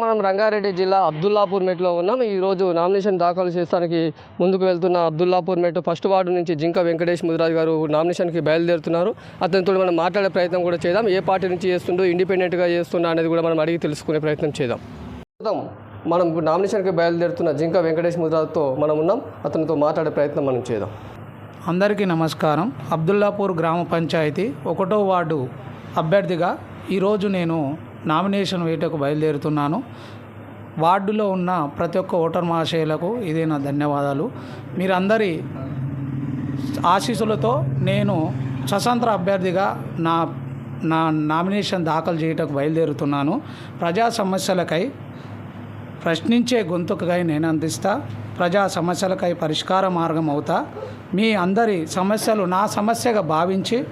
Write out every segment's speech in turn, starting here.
మనం రంగారెడ్డి జిల్లా అబ్దుల్లాపూర్ మెట్లో ఉన్నాం. ఈ రోజు నామినేషన్ దాఖలు చేస్తానికి ముందుకు వెళ్తున్న అబ్దుల్లాపూర్ మెట్ ఫస్ట్ వార్డు నుంచి జింక వెంకటేష్ ముదిరాజ్ గారు నామినేషన్కి బయలుదేరుతున్నారు. అతనితో మనం మాట్లాడే ప్రయత్నం కూడా చేద్దాం. ఏ పార్టీ నుంచి చేస్తుండో ఇండిపెండెంట్గా చేస్తున్నా అనేది కూడా మనం అడిగి తెలుసుకునే ప్రయత్నం చేద్దాం. మనం ఇప్పుడు నామినేషన్కి బయలుదేరుతున్న జింక వెంకటేష్ ముద్రాతో మనం ఉన్నాం. అతనితో మాట్లాడే ప్రయత్నం మనం చేద్దాం. అందరికీ నమస్కారం. అబ్దుల్లాపూర్ గ్రామ పంచాయతీ ఒకటో వార్డు అభ్యర్థిగా ఈరోజు నేను నామినేషన్ వేటకు బయలుదేరుతున్నాను. వార్డులో ఉన్న ప్రతి ఒక్క ఓటర్ మహాశయులకు ఇదే నా ధన్యవాదాలు. మీరందరి ఆశీస్సులతో నేను స్వతంత్ర అభ్యర్థిగా నా నా నామినేషన్ దాఖలు చేయటకు బయలుదేరుతున్నాను. ప్రజా సమస్యలకై ప్రశ్నించే గొంతుకై నేను అందిస్తా. ప్రజా సమస్యలకై పరిష్కార మార్గం అవుతా. మీ అందరి సమస్యలు నా సమస్యగా భావించి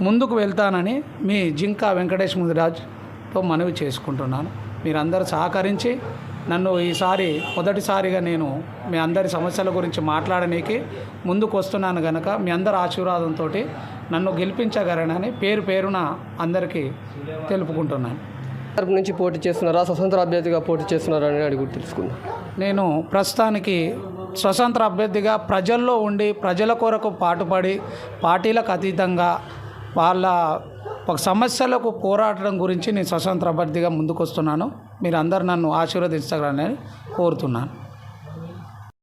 ముందుకు వెళ్తానని మీ జింకా వెంకటేష్ ముదిరాజ్తో మనవి చేసుకుంటున్నాను. మీరందరూ సహకరించి నన్ను ఈసారి మొదటిసారిగా నేను మీ అందరి సమస్యల గురించి మాట్లాడనీకి ముందుకు వస్తున్నాను కనుక మీ అందరి ఆశీర్వాదంతో నన్ను గెలిపించగలనని పేరు పేరున అందరికీ తెలుపుకుంటున్నాను. తరపు నుంచి పోటీ చేస్తున్నారా? స్వతంత్ర అభ్యర్థిగా పోటీ చేస్తున్నారా అని అడిగి తెలుసుకుందాం. నేను ప్రస్తుతానికి స్వతంత్ర అభ్యర్థిగా ప్రజల్లో ఉండి ప్రజల కొరకు పాటుపడి పార్టీలకు అతీతంగా వాళ్ళ ఒక సమస్యలకు పోరాటం గురించి నేను స్వతంత్ర అభ్యర్థిగా ముందుకొస్తున్నాను. మీరు అందరు నన్ను ఆశీర్వదించగలని కోరుతున్నాను.